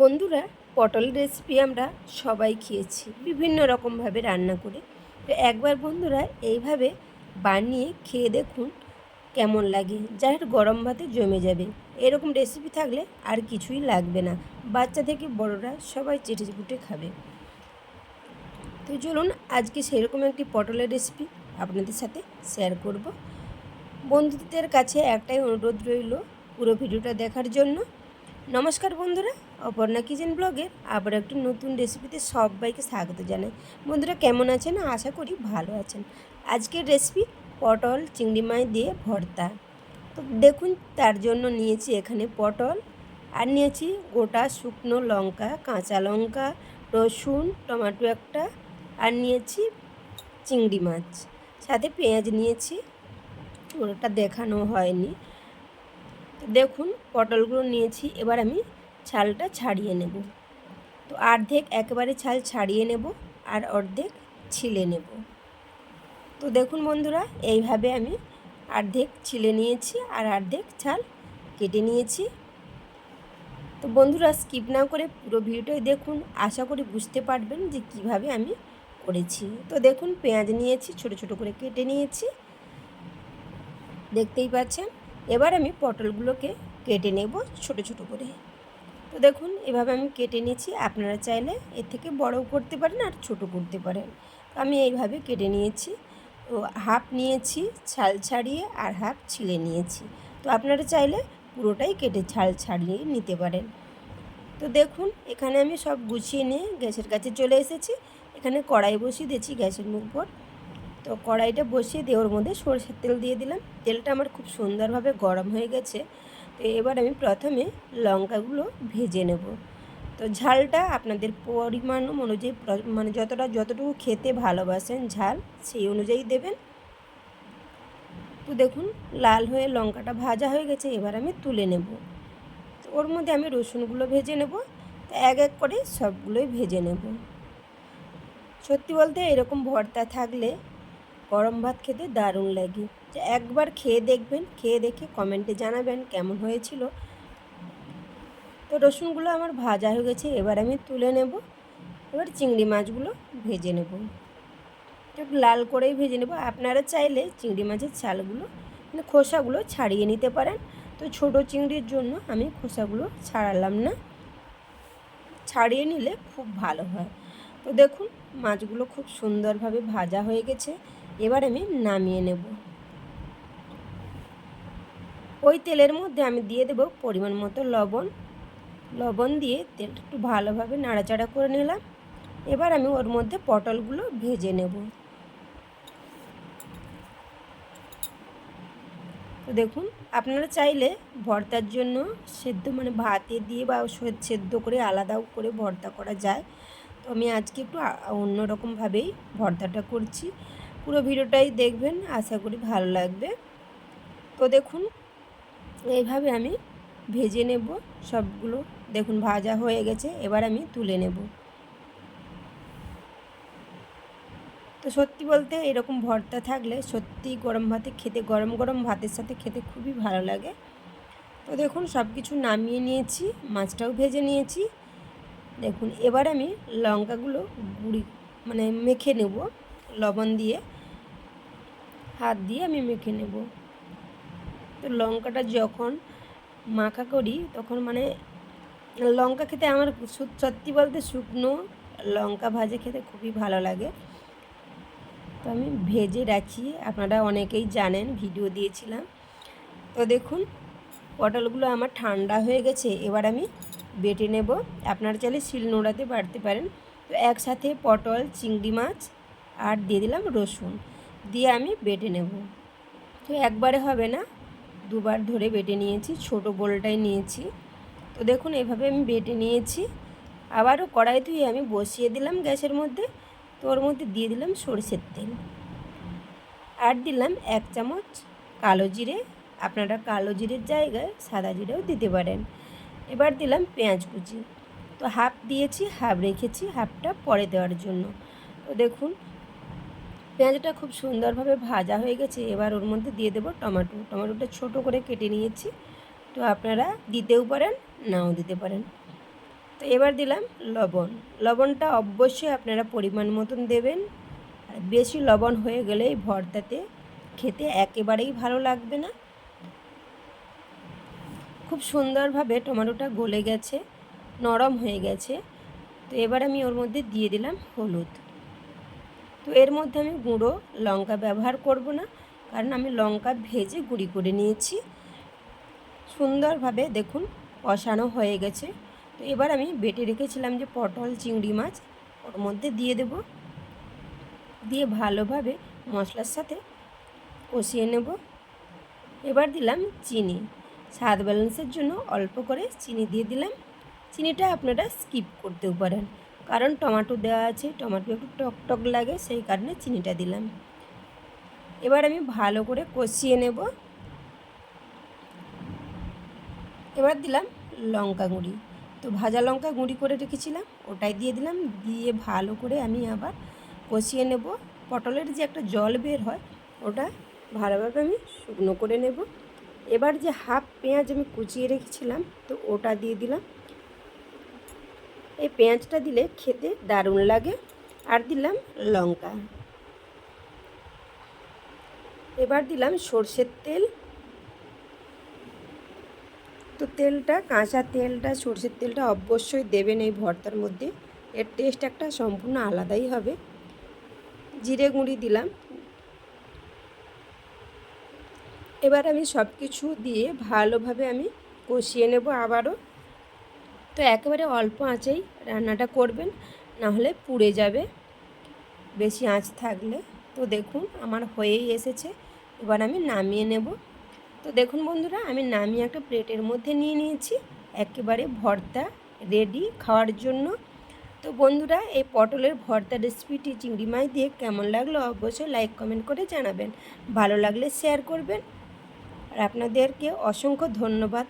বন্ধুরা, পটল রেসিপি আমরা সবাই খেয়েছি, বিভিন্ন রকমভাবে রান্না করে। তো একবার বন্ধুরা, এইভাবে বানিয়ে খেয়ে দেখুন কেমন লাগে। যার গরম ভাতে জমে যাবে। এরকম রেসিপি থাকলে আর কিছুই লাগবে না। বাচ্চা থেকে বড়রা সবাই চেটে চুটে খাবে। তো চলুন, আজকে সেরকম একটি পটলের রেসিপি আপনাদের সাথে শেয়ার করব। বন্ধুদের কাছে একটাই অনুরোধ রইল পুরো ভিডিওটা দেখার জন্য। নমস্কার বন্ধুরা, অপর্ণা কিচেন ব্লগের আবার একটি নতুন রেসিপিতে সবাইকে স্বাগত জানাই। বন্ধুরা, কেমন আছেন? আশা করি ভালো আছেন। আজকের রেসিপি পটল, চিংড়ি মাছ দিয়ে ভর্তা। তো দেখুন, তার জন্য নিয়েছি এখানে পটল আর নিয়েছি গোটা শুকনো লঙ্কা, কাঁচা লঙ্কা, রসুন, টমেটো একটা আর নিয়েছি চিংড়ি মাছ। সাথে পেঁয়াজ নিয়েছি ওটা দেখানো হয়নি। দেখুন, পটলগুলো নিয়েছি, এবার আমি ছালটা ছাড়িয়ে নেব। তো অর্ধেক একেবারে ছাল ছাড়িয়ে নেব আর অর্ধেক ছিলে নেব। তো দেখুন বন্ধুরা, এইভাবে আমি অর্ধেক ছিলে নিয়েছি আর অর্ধেক ছাল কেটে নিয়েছি। তো বন্ধুরা, স্কিপ না করে পুরো ভিডিওটাই দেখুন, আশা করি বুঝতে পারবেন যে কীভাবে আমি করেছি। তো দেখুন, পেঁয়াজ নিয়েছি, ছোট ছোট করে কেটে নিয়েছি। দেখতেই পাচ্ছেন? এবার আমি পটলগুলোকে কেটে নেব ছোট ছোট করে। তো দেখুন, এভাবে আমি কেটে নিয়েছি। আপনারা চাইলে এর থেকে বড়ও করতে পারেন আর ছোট করতে পারেন। তো আমি এইভাবে কেটে নিয়েছি। তো হাফ নিয়েছি ছাল ছাড়িয়ে আর হাফ ছিলে নিয়েছি। তো আপনারা চাইলে পুরোটাই কেটে ছাল ছাড়িয়ে নিতে পারেন। তো দেখুন, এখানে আমি সব গুছিয়ে নিয়ে গ্যাসের কাছে চলে এসেছি। এখানে কড়াই বসিয়ে দিয়েছি গ্যাসের মুখ পর তো কড়াইটা বসিয়ে দিয়ে ওর মধ্যে সরষের তেল দিয়ে দিলাম। তেলটা আমার খুব সুন্দরভাবে গরম হয়ে গেছে। তো এবার আমি প্রথমে লঙ্কাগুলো ভেজে নেব। তো ঝালটা আপনাদের পরিমাণ অনুযায়ী মানে যতটা, যতটুকু খেতে ভালোবাসেন ঝাল সেই অনুযায়ী দেবেন। তো দেখুন, লাল হয়ে লঙ্কাটা ভাজা হয়ে গেছে, এবার আমি তুলে নেব। তো ওর মধ্যে আমি রসুনগুলো ভেজে নেব। তো এক এক করে সবগুলোই ভেজে নেব। সত্যি বলতে এরকম ভর্তা থাকলে গরম ভাত খেতে দারুণ লাগে। যে একবার খেয়ে দেখবেন, খেয়ে দেখে কমেন্টে জানাবেন কেমন হয়েছিল। তো রসুনগুলো আমার ভাজা হয়ে গেছে, এবার আমি তুলে নেব। এবার চিংড়ি মাছগুলো ভেজে নেব। একটু লাল করেই ভেজে নেব। আপনারা চাইলে চিংড়ি মাছের ছালগুলো মানে খোসাগুলো ছাড়িয়ে নিতে পারেন। তো ছোট চিংড়ির জন্য আমি খোসাগুলো ছাড়ালাম না। ছাড়িয়ে নিলে খুব ভালো হয়। তো দেখুন, মাছগুলো খুব সুন্দরভাবে ভাজা হয়ে গেছে। এবার আমি নামিয়ে নেব। ওই তেলের মধ্যে আমি দিয়ে দেব পরিমাণ মতো লবণ। লবণ দিয়ে তেলটা একটু ভালোভাবে নাড়াচাড়া করে নিলাম। এবার আমি ওর মধ্যে পটলগুলো ভেজে নেব। তো দেখুন, আপনারা চাইলে ভর্তার জন্য সেদ্ধ মানে ভাতে দিয়ে বা সেদ্ধ করে আলাদাও করে ভর্তা করা যায়। তো আমি আজকে একটু অন্যরকমভাবেই ভর্তাটা করছি। পুরো ভিডিওটাই দেখবেন, আশা করি ভালো লাগবে। তো দেখুন, এইভাবে আমি ভেজে নেব সবগুলো। দেখুন, ভাজা হয়ে গেছে, এবার আমি তুলে নেব। তো সত্যি বলতে এরকম ভর্তা থাকলে সত্যি গরম ভাতে খেতে, গরম গরম ভাতের সাথে খেতে খুবই ভালো লাগে। তো দেখুন সব কিছু নামিয়ে নিয়েছি, মাছটাও ভেজে নিয়েছি। দেখুন, এবার আমি লঙ্কাগুলো গুঁড়ি মানে মেখে নেব, লবণ দিয়ে। হাত দিয়ে আমি মেখে নেব। তো লঙ্কাটা যখন মাখা করি, তখন মানে লঙ্কা খেতে আমার সত্যি বলতে শুকনো লঙ্কা ভাজে খেতে খুবই ভালো লাগে। তো আমি ভেজে রাখি আপনারা অনেকেই জানেন, ভিডিও দিয়েছিলাম। তো দেখুন, পটলগুলো আমার ঠান্ডা হয়ে গেছে, এবার আমি বেটে নেব। আপনারা চাইলে শিল নোড়াতে বাড়তে পারেন। তো একসাথে পটল, চিংড়ি মাছ আর দিয়ে দিলাম রসুন। দিয়ে আমি বেটে নেব। তো একবারে হবে না, দুবার ধরে বেটে নিয়েছি, ছোট বোলটাই নিয়েছি। তো দেখুন, এভাবে আমি বেটে নিয়েছি। আবারও কড়াই ধুয়ে আমি বসিয়ে দিলাম গ্যাসের মধ্যে। তো ওর মধ্যে দিয়ে দিলাম সরষের তেল। আর দিলাম এক চামচ কালো জিরে। আপনারা কালো জিরের জায়গায় সাদা জিরেও দিতে পারেন। এবার দিলাম পেঁয়াজ কুচি। তো হাফ দিয়েছি, হাফ রেখেছি, হাফটা পরে দেওয়ার জন্য। তো দেখুন পেঁয়াজটা খুব সুন্দরভাবে ভাজা হয়ে গেছে, এবার ওর মধ্যে দিয়ে দেবো টমেটো। টমেটোটা ছোট করে কেটে নিয়েছি, তো আপনারা দিতেও পারেন, নাও দিতে পারেন। তো এবার দিলাম লবণ। লবণটা অবশ্যই আপনারা পরিমাণ মতন দেবেন। আর বেশি লবণ হয়ে গেলে এই ভর্তাতে খেতে একেবারেই ভালো লাগবে না। খুব সুন্দরভাবে টমেটোটা গলে গেছে, নরম হয়ে গেছে। তো এবার আমি ওর মধ্যে দিয়ে দিলাম হলুদ। তো এর মধ্যে আমি গুঁড়ো, লঙ্কা ব্যবহার করব না, কারণ আমি লঙ্কা ভেজে গুঁড়ি করে নিয়েছি। সুন্দরভাবে দেখুন কষানো হয়ে গেছে। তো এবার আমি বেটে রেখেছিলাম যে পটল, চিংড়ি মাছ, ওর মধ্যে দিয়ে দেব। দিয়ে ভালোভাবে মশলার সাথে কষিয়ে নেব। এবার দিলাম চিনি। স্বাদ ব্যালেন্সের জন্য অল্প করে চিনি দিয়ে দিলাম। চিনিটা আপনারা স্কিপ করতেও পারেন। কারণ টমাটো দেওয়া আছে, টমাটো একটু টক টক লাগে, সেই কারণে চিনিটা দিলাম। এবার আমি ভালো করে কষিয়ে নেব। এবার দিলাম লঙ্কা গুঁড়ি। তো ভাজা লঙ্কা গুঁড়ি করে রেখেছিলাম, ওটাই দিয়ে দিলাম, দিয়ে ভালো করে আমি আবার কষিয়ে নেব। পটলের যে একটা জল বের হয়, ওটা ভালোভাবে আমি শুকনো করে নেব। এবার যে হাফ পেঁয়াজ আমি কুচিয়ে রেখেছিলাম, তো ওটা দিয়ে দিলাম। এই পেঁয়াজটা দিলে খেতে দারুণ লাগে। আর দিলাম লঙ্কা। এবার দিলাম সর্ষের তেল। তো তেলটা, কাঁচা তেলটা, সর্ষের তেলটা অবশ্যই দেবেন এই ভর্তার মধ্যে। এর টেস্ট একটা সম্পূর্ণ আলাদাই হবে। জিরে গুঁড়ি দিলাম। এবার আমি সব কিছু দিয়ে ভালোভাবে আমি কষিয়ে নেব আবারও। তো একেবারে অল্প আঁচেই রান্নাটা করবেন, নাহলে পুড়ে যাবে। বেশি আঁচ থাকলে। তো দেখুন, আমার হয়েই এসেছে। এবার আমি নামিয়ে নেব। তো দেখুন বন্ধুরা, আমি নামিয়ে একটা প্লেটের মধ্যে নিয়ে নিয়েছি। একেবারে ভর্তা রেডি খাওয়ার জন্য। তো বন্ধুরা, এই পটলের ভর্তা রেসিপিটি চিংড়ি মাছ দিয়ে কেমন লাগল অবশ্যই লাইক, কমেন্ট করে জানাবেন। ভালো লাগলে শেয়ার করবেন। আর আপনাদেরকে অসংখ্য ধন্যবাদ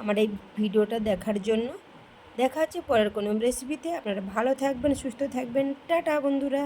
আমার এই ভিডিওটা দেখার জন্য। দেখা হচ্ছে পরের কোনো রেসিপিতে আপনারা ভালো থাকবেন সুস্থ থাকবেন। টাটা বন্ধুরা।